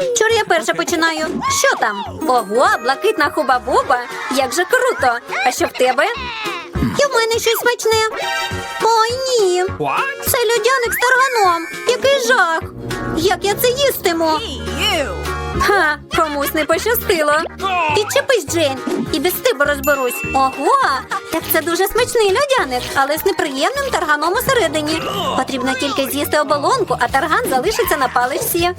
Чор я перша починаю. Що там? Ого, блакитна хуба-буба. Як же круто. А що в тебе? І в мене щось смачне. Ой, ні. Це льодяник з тарганом. Який жах. Як я це їстиму? Ха, комусь не пощастило. Відчепись, Джейн, і без тебе розберусь. Ого, так це дуже смачний льодяник, але з неприємним тарганом усередині. Потрібно тільки з'їсти оболонку, а тарган залишиться на паличці.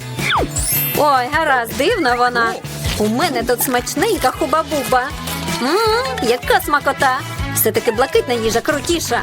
Ой, гаразд, дивна вона. У мене тут смачненька хуба-буба. Ммм, яка смакота. Все-таки блакитна їжа крутіша.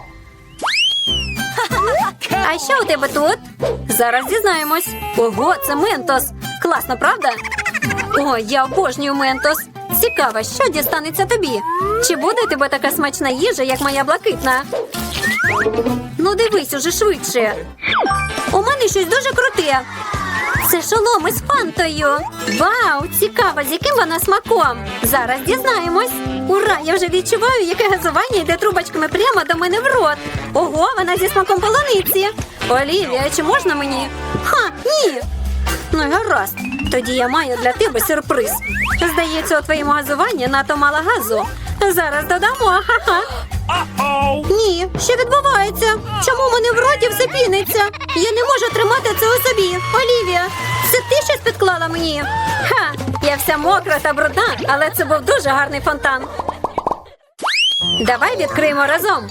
А що у тебе тут? Зараз дізнаємось. Ого, це ментос. Класно, правда? О, я обожнюю ментос. Цікаво, що дістанеться тобі? Чи буде тебе така смачна їжа, як моя блакитна? Ну, дивись уже швидше. У мене щось дуже круте. Це шолом із фантою. Вау, цікаво, з яким вона смаком. Зараз дізнаємось. Ура! Я вже відчуваю, яке газування йде трубочками прямо до мене в рот. Ого, вона зі смаком полуниці. Олівія, чи можна мені? Ха, ні. Ну гаразд. Тоді я маю для тебе сюрприз. Здається, у твоєму газуванні надто мало газу. Зараз додамо, ха-ха. Ні, що відбувається? Чому в мене в роті все піниться? Я не можу тримати це у собі. Олівія, це ти щось підклала мені? Ха, я вся мокра та брудна, але це був дуже гарний фонтан. Давай відкриємо разом.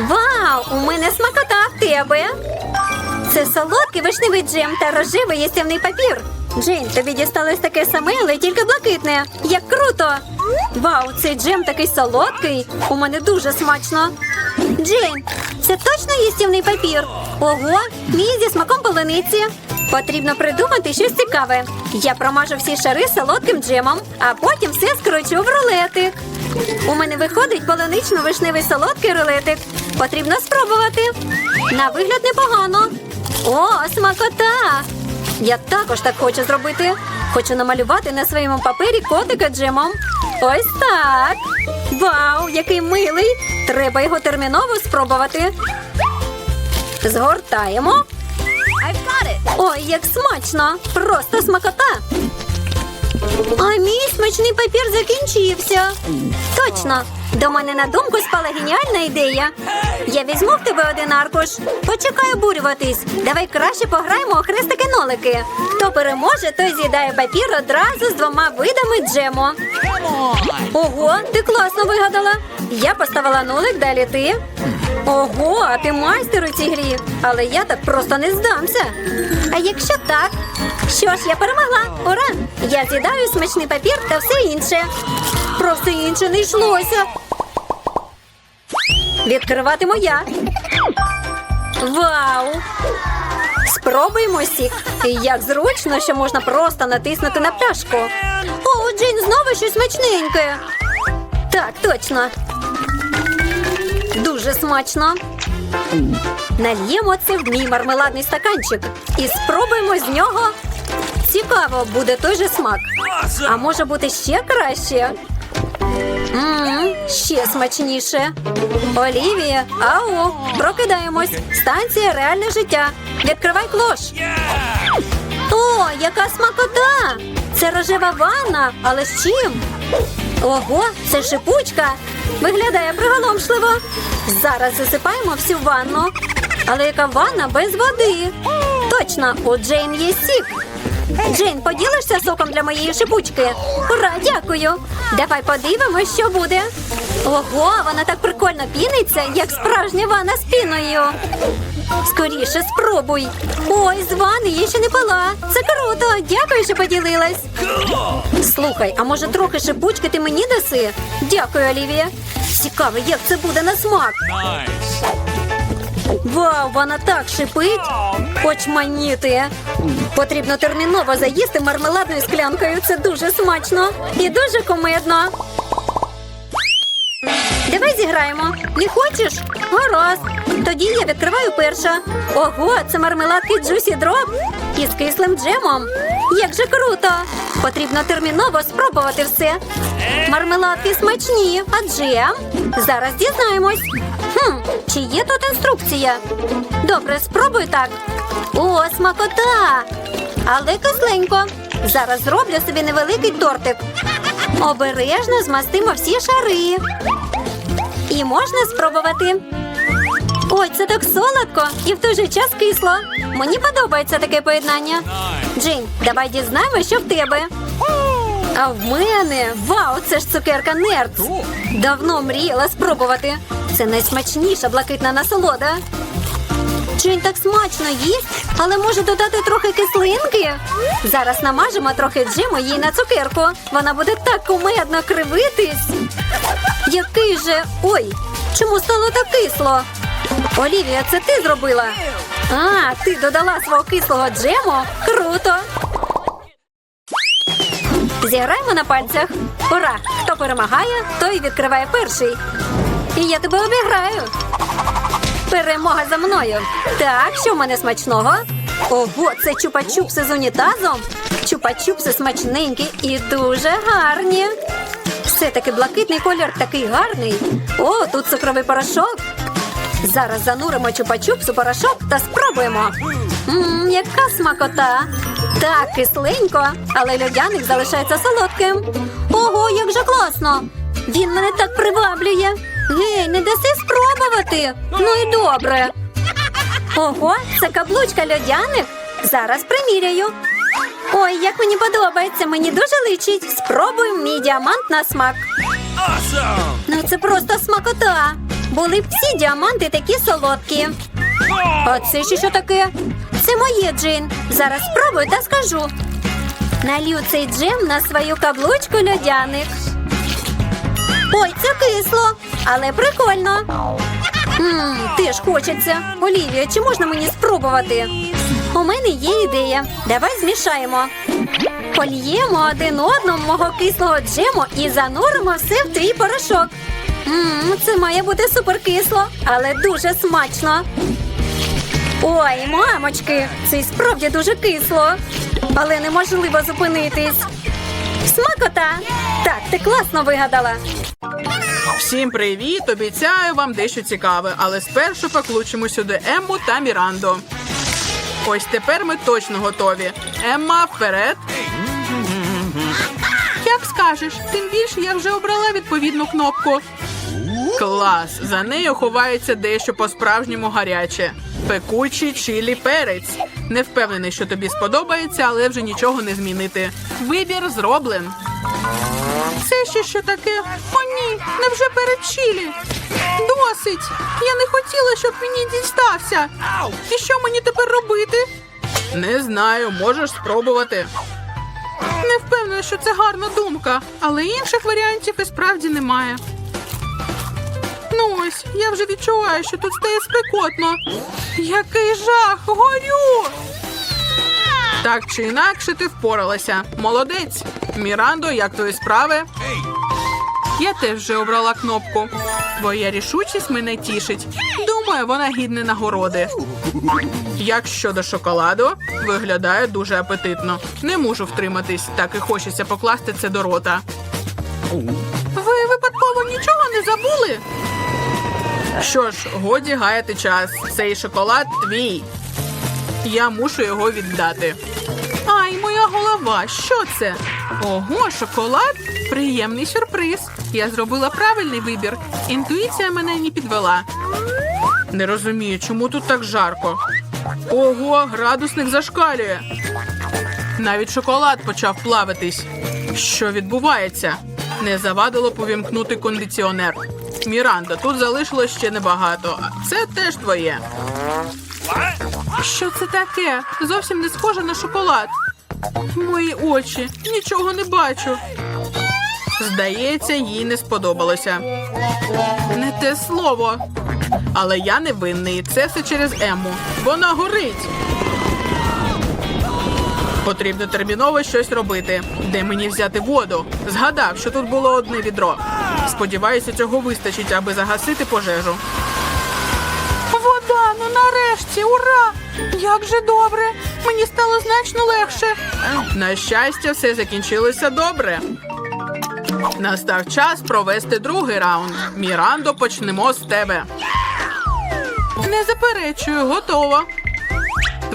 Вау, у мене смакота в тебе. Це солодкий вишневий джем та рожевий їстівний папір. Джейн, тобі дісталось таке саме, але тільки блакитне. Як круто! Вау, цей джем такий солодкий. У мене дуже смачно. Джейн, це точно їстівний папір? Ого, мій зі смаком полуниці. Потрібно придумати щось цікаве. Я промажу всі шари солодким джемом, а потім все скручу в рулетик. У мене виходить полунично-вишневий солодкий рулетик. Потрібно спробувати. На вигляд непогано. О, смакота! Я також так хочу зробити. Хочу намалювати на своєму папері котика джемом. Ось так. Вау, який милий! Треба його терміново спробувати. Згортаємо. Ой, як смачно! Просто смакота. А мій смачний папір закінчився. Точно. До мене на думку спала геніальна ідея. Я візьму в тебе один аркуш. Почекай обурюватись. Давай краще пограємо у хрестики-нолики. Хто переможе, той з'їдає папір одразу з двома видами джему. Ого, ти класно вигадала. Я поставила нулик, далі ти. Ого, а ти майстер у цій грі. Але я так просто не здамся. А якщо так? Що ж, я перемогла. Ура! Я з'їдаю смачний папір та все інше. Про все інше не йшлося. Відкриватиму я. Вау! Спробуємо сік. І Як зручно, що можна просто натиснути на пляшку. О, Джин, знову щось смачненьке. Так, точно. Дуже смачно. Нальємо це в мій мармеладний стаканчик і спробуємо з нього Цікаво, буде той же смак. А може бути ще краще? Ммм, ще смачніше. Олівія, ау, прокидаємось. Станція реальне життя. Відкривай клош. О, яка смакота! Це рожева ванна, але з чим? Ого, це шипучка. Виглядає приголомшливо. Зараз засипаємо всю ванну. Але яка ванна без води? Точно, у Джейн є сік. Джейн, поділишся соком для моєї шипучки? Ура, дякую. Давай подивимось, що буде. Ого, вона так прикольно піниться, як справжня ванна з піною. Скоріше спробуй. Ой, з ванни я ще не пила. Це круто. Дякую, що поділилась. Слухай, а може трохи шипучки ти мені даси? Дякую, Олівія. Цікаво, як це буде на смак. Вау, вона так шипить. Очманіти. Потрібно терміново заїсти мармеладною склянкою. Це дуже смачно і дуже комедно. Давай зіграємо. Не хочеш? Гаразд. Тоді я відкриваю перша. Ого, це мармеладки Juicy Drop із кислим джемом. Як же круто! Потрібно терміново спробувати все. Мармеладки смачні, а джем? Зараз дізнаємось. Хм, чи є тут інструкція? Добре, спробуй так. О, смакота! Але кисленько. Зараз зроблю собі невеликий тортик. Обережно змастимо всі шари. І можна спробувати. Ой, це так солодко і в той же час кисло. Мені подобається таке поєднання. Джейн, давай дізнаємося, що в тебе. А в мене вау, це ж цукерка Нерц. Давно мріяла спробувати. Це найсмачніша блакитна насолода. Джейн так смачно їсть, але може додати трохи кислинки. Зараз намажемо трохи джему їй на цукерку. Вона буде так кумедно кривитись. Який же. Ой, чому стало так кисло? Олівія, це ти зробила? А, ти додала свого кислого джему? Круто! Зіграємо на пальцях. Ура! Хто перемагає, той відкриває перший. І я тебе обіграю. Перемога за мною. Так, що в мене смачного? Ого, це чупа-чупси з унітазом. Чупа-чупси смачненькі і дуже гарні. Все-таки блакитний колір такий гарний. О, тут цукровий порошок. Зараз зануримо чупа-чупс у порошок та спробуємо. Ммм, яка смакота. Так, кисленько, але льодяник залишається солодким. Ого, як же класно! Він мене так приваблює. Гей, не даси спробувати. Ну і добре. Ого, це каблучка льодяник. Зараз приміряю. Ой, як мені подобається, мені дуже личить. Спробуємо мій діамант на смак. Awesome. Ну це просто смакота. Були б всі діаманти такі солодкі. А це ще що таке? Це моє джин. Зараз спробую та скажу. Налью цей джем на свою каблучку льодяник. Ой, це кисло, але прикольно. Ммм, теж хочеться. Олівія, чи можна мені спробувати? У мене є ідея. Давай змішаємо. Польємо один одному мого кислого джему і зануримо все в твій порошок. Ммм, це має бути суперкисло, але дуже смачно. Ой, мамочки, це справді дуже кисло, але неможливо зупинитись. Смакота! Так, ти класно вигадала. Всім привіт! Обіцяю вам дещо цікаве, але спершу покличемо сюди Емму та Міранду. Ось тепер ми точно готові. Емма, вперед. Як скажеш, тим більше я вже обрала відповідну кнопку. Клас! За нею ховається дещо по-справжньому гаряче. Пекучий чилі перець. Не впевнений, що тобі сподобається, але вже нічого не змінити. Вибір зроблен. Це ще що таке? О, ні, невже перед чилі? Досить! Я не хотіла, щоб мені дістався. І що мені тепер робити? Не знаю, можеш спробувати. Не впевнена, що це гарна думка, але інших варіантів і справді немає. Ну ось, я вже відчуваю, що тут стає спекотно. Який жах! Горю! Так чи інакше ти впоралася. Молодець. Мірандо, як твої справи? Я теж вже обрала кнопку. Твоя рішучість мене тішить. Думаю, вона гідна нагороди. Як щодо шоколаду, виглядає дуже апетитно. Не можу втриматись, так і хочеться покласти це до рота. Ви випадково нічого не забули? Що ж, годі гаяти час. Цей шоколад твій. Я мушу його віддати. Ай, моя голова, що це? Ого, шоколад? Приємний сюрприз. Я зробила правильний вибір. Інтуїція мене не підвела. Не розумію, чому тут так жарко. Ого, градусник зашкалює. Навіть шоколад почав плавитись. Що відбувається? Не завадило повімкнути кондиціонер. Міранда, тут залишилось ще небагато. Це теж твоє. Що це таке? Зовсім не схоже на шоколад. Мої очі, нічого не бачу. Здається, їй не сподобалося. Не те слово. Але я не винний. Це все через Ему. Вона горить. Потрібно терміново щось робити. Де мені взяти воду? Згадав, що тут було одне відро. Сподіваюся, цього вистачить, аби загасити пожежу. Вода, ну нарешті, ура! Як же добре! Мені стало значно легше. На щастя, все закінчилося добре. Настав час провести другий раунд. Мірандо, почнемо з тебе. Не заперечую, готова.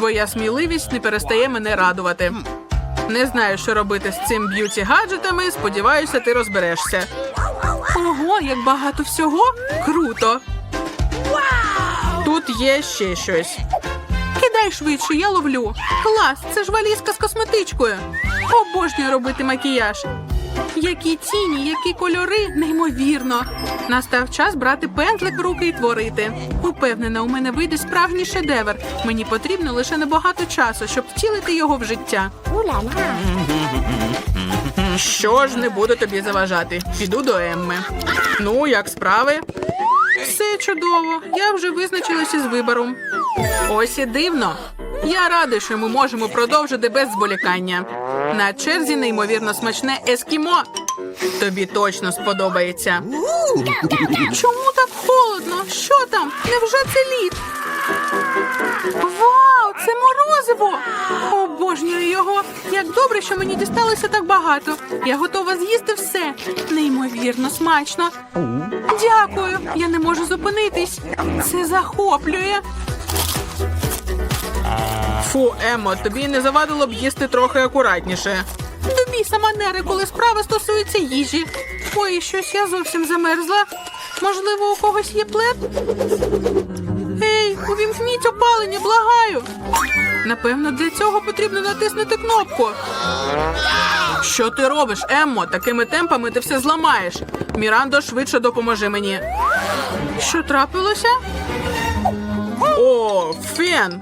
Твоя сміливість не перестає мене радувати. Не знаю, що робити з цим б'юті гаджетами. Сподіваюся, ти розберешся. Ого, як багато всього! Круто! Тут є ще щось. Кидай швидше, я ловлю. Клас, це ж валізка з косметичкою. Обожнюю робити макіяж. Які тіні, які кольори, неймовірно. Настав час брати пензлик в руки і творити. Упевнена, у мене вийде справжній шедевр. Мені потрібно лише небагато часу, щоб втілити його в життя. Що ж не буду тобі заважати? Піду до Емми. Ну, як справи? Все чудово. Я вже визначилася з вибором. Ось і дивно. Я радий, що ми можемо продовжити без зволікання. На черзі неймовірно смачне ескімо. Тобі точно сподобається. Чому так холодно? Що там? Невже це лід? Вау, це морозиво! Обожнюю його. Як добре, що мені дісталося так багато. Я готова з'їсти все. Неймовірно смачно. Дякую. Я не можу зупинитись. Це захоплює. Фу, Емо, тобі не завадило б їсти трохи акуратніше. До біса манери, коли справа стосується їжі. Ой, щось я зовсім замерзла. Можливо, у когось є плед? Ей, увімкніть опалення, благаю. Напевно, для цього потрібно натиснути кнопку. Що ти робиш, Еммо? Такими темпами ти все зламаєш. Мірандо, швидше допоможи мені. Що трапилося? О, фен!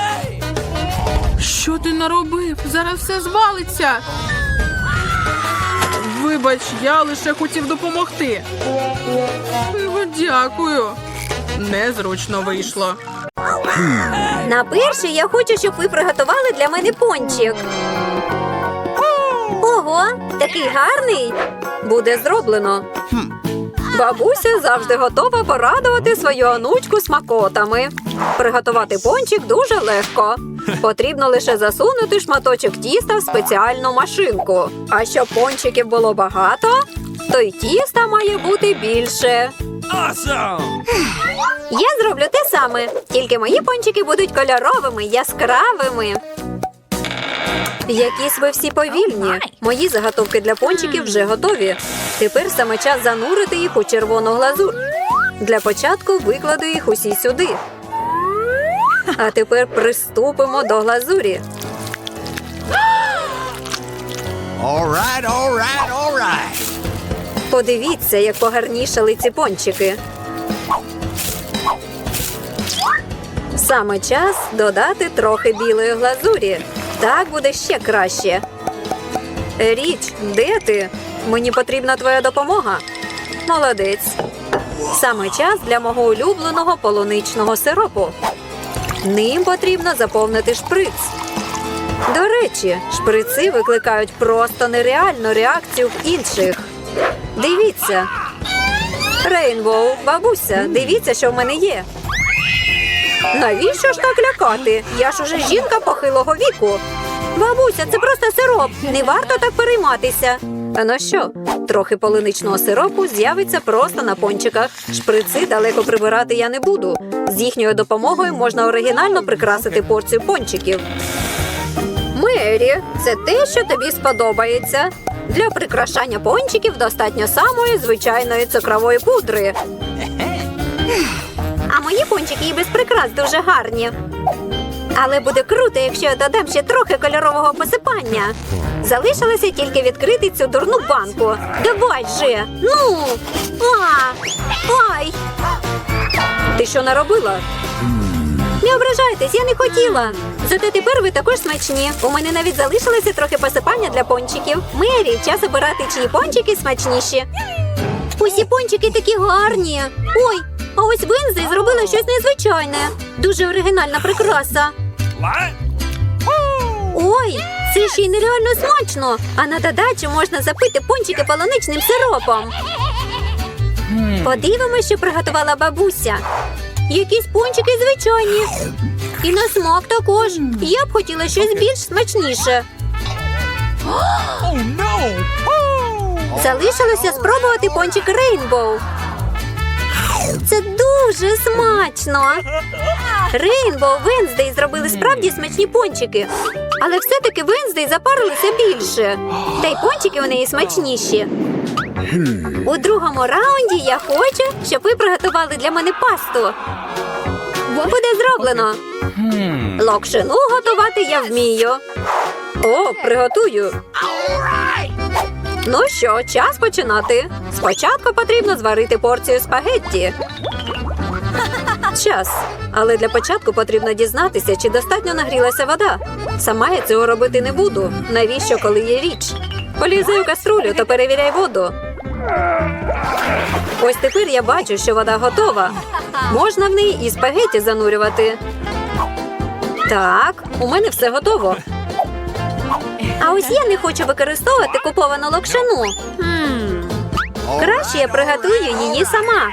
Що ти наробив? Зараз все звалиться. Вибач, я лише хотів допомогти. Ну, дякую. Незручно вийшло. На перше я хочу, щоб ви приготували для мене пончик. Ого, такий гарний. Буде зроблено. Бабуся завжди готова порадувати свою онучку смакотами. Приготувати пончик дуже легко. Потрібно лише засунути шматочок тіста в спеціальну машинку. А щоб пончиків було багато, то й тіста має бути більше. Awesome! Я зроблю те саме, тільки мої пончики будуть кольоровими, яскравими. Якісь ви всі повільні. Мої заготовки для пончиків вже готові. Тепер саме час занурити їх у червону глазур. Для початку викладу їх усі сюди. А тепер приступимо до глазурі. All right, all right, all right. Подивіться, як погарнішали ці пончики. Саме час додати трохи білої глазурі. Так буде ще краще. Річ, де ти? Мені потрібна твоя допомога. Молодець. Саме час для мого улюбленого полуничного сиропу. Ним потрібно заповнити шприц. До речі, шприци викликають просто нереальну реакцію в інших. Дивіться. Рейнбоу, бабуся, дивіться, що в мене є. Навіщо ж так лякати? Я ж уже жінка похилого віку. Бабуся, це просто сироп. Не варто так перейматися. А ну що, трохи полиничного сиропу з'явиться просто на пончиках. Шприци далеко прибирати я не буду. З їхньою допомогою можна оригінально прикрасити порцію пончиків. Мері, це те, що тобі сподобається. Для прикрашання пончиків достатньо самої звичайної цукрової пудри. А мої пончики і без прикрас дуже гарні. Але буде круто, якщо я додам ще трохи кольорового посипання. Залишилося тільки відкрити цю дурну банку. Давай же! Ну! А! Ай! Ти що наробила? Не ображайтесь, я не хотіла. Зате тепер ви також смачні. У мене навіть залишилося трохи посипання для пончиків. Мері, час обирати, чиї пончики смачніші. Усі пончики такі гарні. Ой, а ось Вензи зробила щось незвичайне. Дуже оригінальна прикраса. Ой, це ще й нереально смачно. А на додачу можна запити пончики полуничним сиропом. Подивимося, що приготувала бабуся. Якісь пончики звичайні. І на смак також. Я б хотіла щось більш смачніше. Oh! Залишилося спробувати пончик Рейнбоу. Це дуже смачно. Рейнбоу Венздей зробили справді смачні пончики. Але все-таки Венздей запарилися більше. Та й пончики у неї смачніші. У другому раунді я хочу, щоб ви приготували для мене пасту. Буде зроблено. Локшину готувати я вмію. О, приготую. Ну що, час починати. Спочатку потрібно зварити порцію спагетті. Час. Але для початку потрібно дізнатися, чи достатньо нагрілася вода. Сама я цього робити не буду. Навіщо, коли є річ? Полізай у каструлю та перевіряй воду. Ось тепер я бачу, що вода готова. Можна в неї і спагеті занурювати. Так, у мене все готово. А ось я не хочу використовувати куповану локшину. Краще я приготую її сама.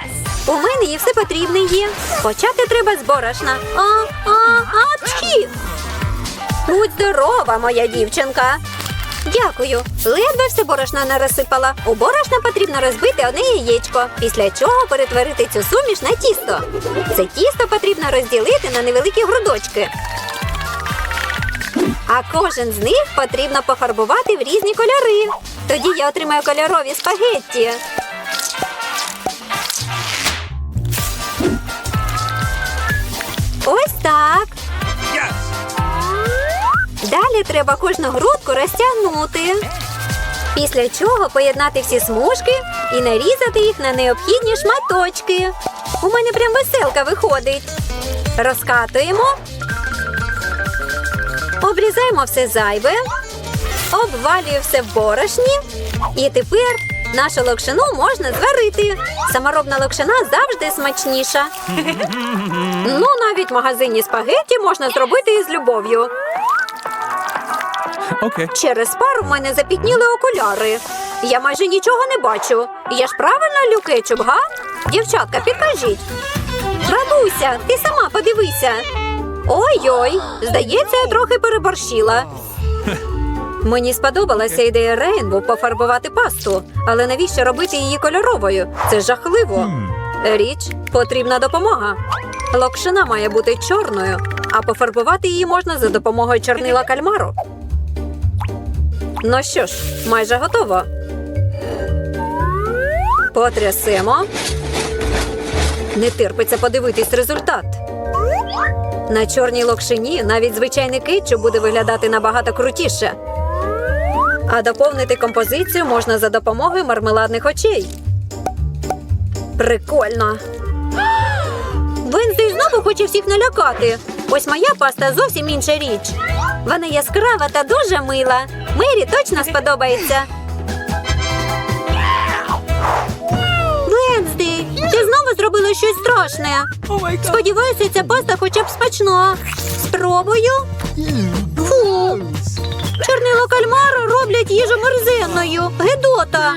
У мене і все потрібне є. Почати треба з борошна. А, а, апчхі! Будь здорова, моя дівчинка. Дякую. Ледве все борошно не розсипала. У борошна потрібно розбити одне яєчко, після чого перетворити цю суміш на тісто. Це тісто потрібно розділити на невеликі грудочки. А кожен з них потрібно пофарбувати в різні кольори. Тоді я отримаю кольорові спагетті. Ось так. Далі треба кожну грудку розтягнути. Після чого поєднати всі смужки і нарізати їх на необхідні шматочки. У мене прям веселка виходить. Розкатуємо. Обрізаємо все зайве, обвалюю все в борошні. І тепер нашу локшину можна зварити. Саморобна локшина завжди смачніша. Ну, навіть в магазині спагетті можна зробити із любов'ю. Okay. Через пару в мене запітніли окуляри. Я майже нічого не бачу. Я ж правильно лю кетчуп, га? Дівчатка, підкажіть. Бабуся, ти сама подивися. Ой-ой, здається, я трохи переборщила. Мені сподобалася ідея Рейнбо пофарбувати пасту, але навіщо робити її кольоровою? Це жахливо. Річ потрібна допомога. Локшина має бути чорною, а пофарбувати її можна за допомогою чорнила кальмару. Ну що ж, майже готово. Потрясемо. Не терпиться подивитись результат. На чорній локшині навіть звичайний кетчуп буде виглядати набагато крутіше. А доповнити композицію можна за допомогою мармеладних очей. Прикольно. Венздей знову хоче всіх налякати. Ось моя паста зовсім інша річ. Вона яскрава та дуже мила. Мері точно сподобається. Венздей, ти знову зробила щось страшне. Сподіваюся, ця паста хоча б смачна. Спробую. Фу. Чорнила кальмара роблять їжу мерзенною. Гедота.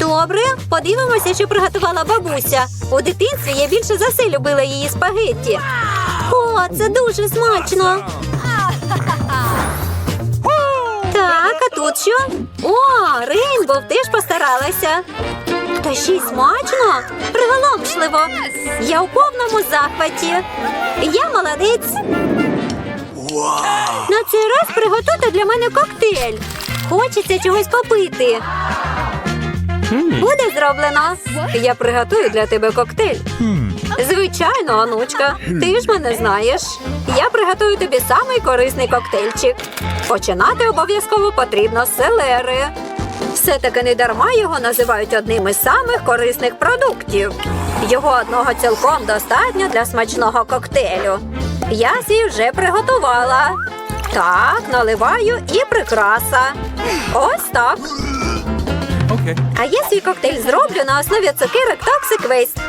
Добре, подивимося, що приготувала бабуся. У дитинстві я більше за все любила її спагетті. О, це дуже смачно. Тут що? О, Рейнбов теж постаралася. Та ще й смачно, приголомшливо. Я у повному захваті. Я молодець. На цей раз приготуйте для мене коктейль. Хочеться чогось попити. Буде зроблено. Я приготую для тебе коктейль. Звичайно, онучка. Ти ж мене знаєш. Я приготую тобі самий корисний коктейльчик. Починати обов'язково потрібно з селери. Все таки не дарма його називають одним із самих корисних продуктів. Його одного цілком достатньо для смачного коктейлю. Я сі вже приготувала. Так, наливаю і прикраса. Ось так. Okay. А я свій коктейль зроблю на основі цукерок Toxic Waste.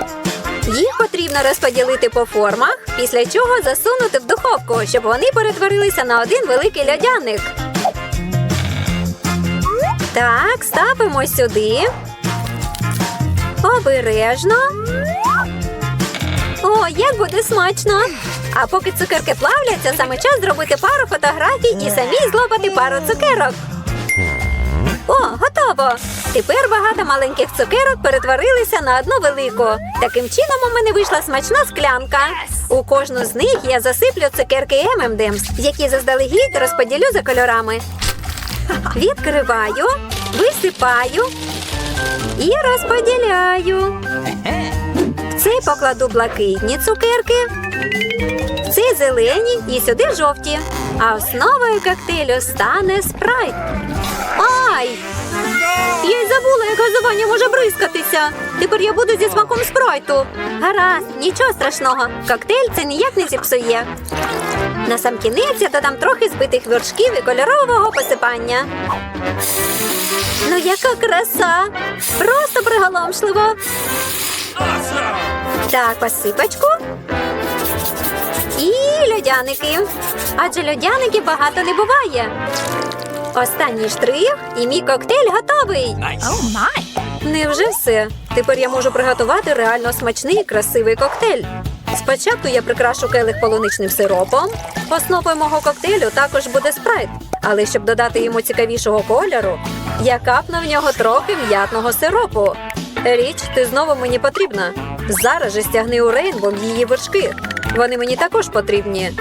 Їх потрібно розподілити по формах, після чого засунути в духовку, щоб вони перетворилися на один великий льодяник. Так, ставимо сюди. Обережно. О, як буде смачно! А поки цукерки плавляться, саме час зробити пару фотографій і самій злопати пару цукерок. О, готово! Тепер багато маленьких цукерок перетворилися на одну велику. Таким чином у мене вийшла смачна склянка. У кожну з них я засиплю цукерки M&M's, які заздалегідь розподілю за кольорами. Відкриваю, висипаю І розподіляю. В цей покладу блакитні цукерки, в цей зелені і сюди жовті. А основою коктейлю стане спрайт. Ай! Я й забула, як газування може бризкатися. Тепер я буду зі смаком спрайту. Гаразд, нічого страшного. Коктейль це ніяк не зіпсує. На сам кінець я додам трохи збитих вершків і кольорового посипання. Ну, яка краса! Просто приголомшливо. Так, посипочку. І льодяники. Адже льодяників багато не буває. Останній штрих, і мій коктейль готовий. Невже все? Тепер я можу приготувати реально смачний і красивий коктейль. Спочатку я прикрашу келих полуничним сиропом. Основою мого коктейлю також буде спрайт. Але щоб додати йому цікавішого кольору, я капну в нього трохи м'ятного сиропу. Річ, ти знову мені потрібна. Зараз же стягни у рейнбом її вершки. Вони мені також потрібні.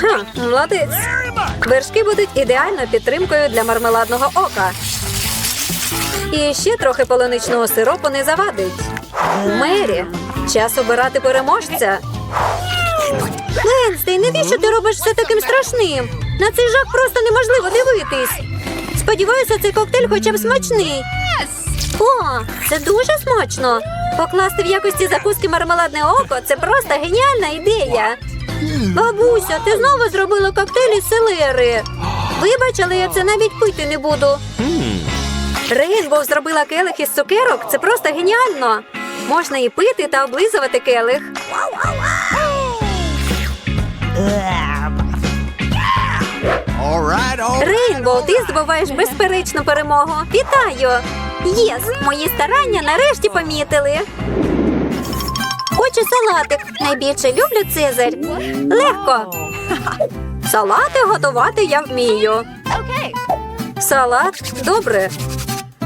Ха, молодець. Вершки будуть ідеальною підтримкою для мармеладного ока. І ще трохи полуничного сиропу не завадить. Мері, час обирати переможця. Ленстей, навіщо ти робиш все таким страшним? На цей жах просто неможливо дивитись. Сподіваюся, цей коктейль хоча б смачний. О, це дуже смачно. Покласти в якості закуски мармеладне око це просто геніальна ідея. Бабуся, ти знову зробила коктейль із селери. Вибач, але я це навіть пити не буду. Рейнбоу зробила келих із цукерок. Це просто геніально. Можна і пити та облизувати келих. Рейнбоу, ти здобуваєш безперечну перемогу. Вітаю! Єс, мої старання нарешті помітили. Хочу салатик. Найбільше люблю цезарь. Легко. Салати готувати я вмію. Салат добре.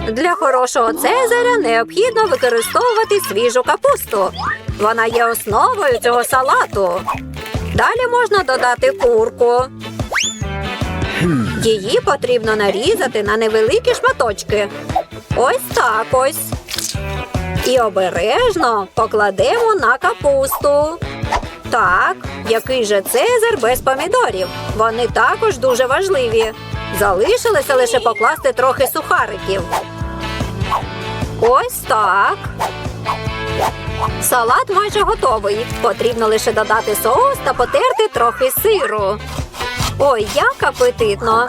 Для хорошого цезаря необхідно використовувати свіжу капусту. Вона є основою цього салату. Далі можна додати курку. Її потрібно нарізати на невеликі шматочки. Ось так ось. І обережно покладемо на капусту. Так, який же цезар без помідорів? Вони також дуже важливі. Залишилося лише покласти трохи сухариків. Ось так. Салат майже готовий. Потрібно лише додати соус та потерти трохи сиру. Ой, як апетитно!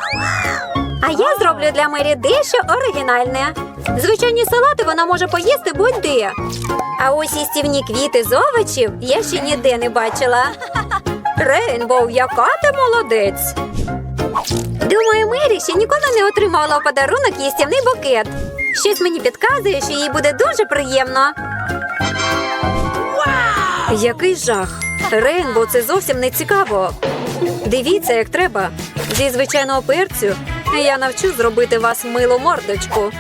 А я зроблю для Мері дещо оригінальне. Звичайні салати вона може поїсти будь-де. А ось їстівні квіти з овочів я ще ніде не бачила. Рейнбоу, яка ти молодець! Думаю, Мері ще ніколи не отримала у подарунок їстівний букет. Щось мені підказує, що їй буде дуже приємно. Який жах! Рейнбоу це зовсім не цікаво. Дивіться, як треба. Зі звичайного перцю я навчу зробити вас милу мордочку.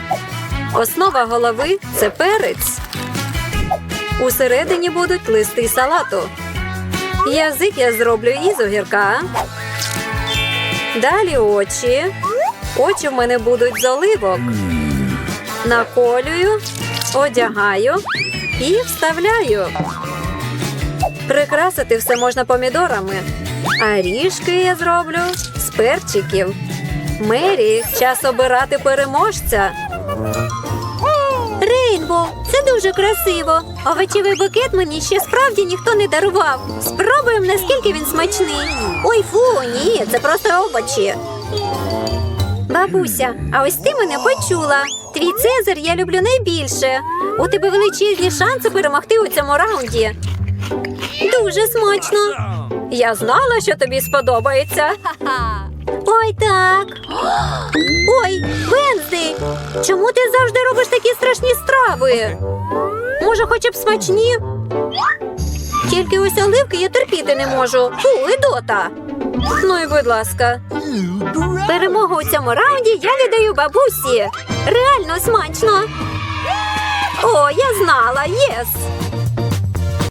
Основа голови це перець. Усередині будуть листи салату. Язик я зроблю із огірка. Далі очі. Очі в мене будуть з оливок. Наколюю, одягаю і вставляю. Прикрасити все можна помідорами. А ріжки я зроблю з перчиків. Мері, час обирати переможця. Рейнбо, це дуже красиво. Овочевий букет мені ще справді ніхто не дарував. Спробуємо, наскільки він смачний. Ой, фу, ні, це просто овочі. Бабуся, а ось ти мене почула. Твій цезар я люблю найбільше. У тебе величезні шанси перемогти у цьому раунді. Дуже смачно. Я знала, що тобі сподобається. Ой, так. Ой, Венздей, чому ти завжди робиш такі страшні страви? Може, хоча б смачні? Тільки ось оливки я терпіти не можу. Фу, Ідота. Ну і будь ласка. Перемогу у цьому раунді я віддаю бабусі. Реально смачно. О, я знала, єс.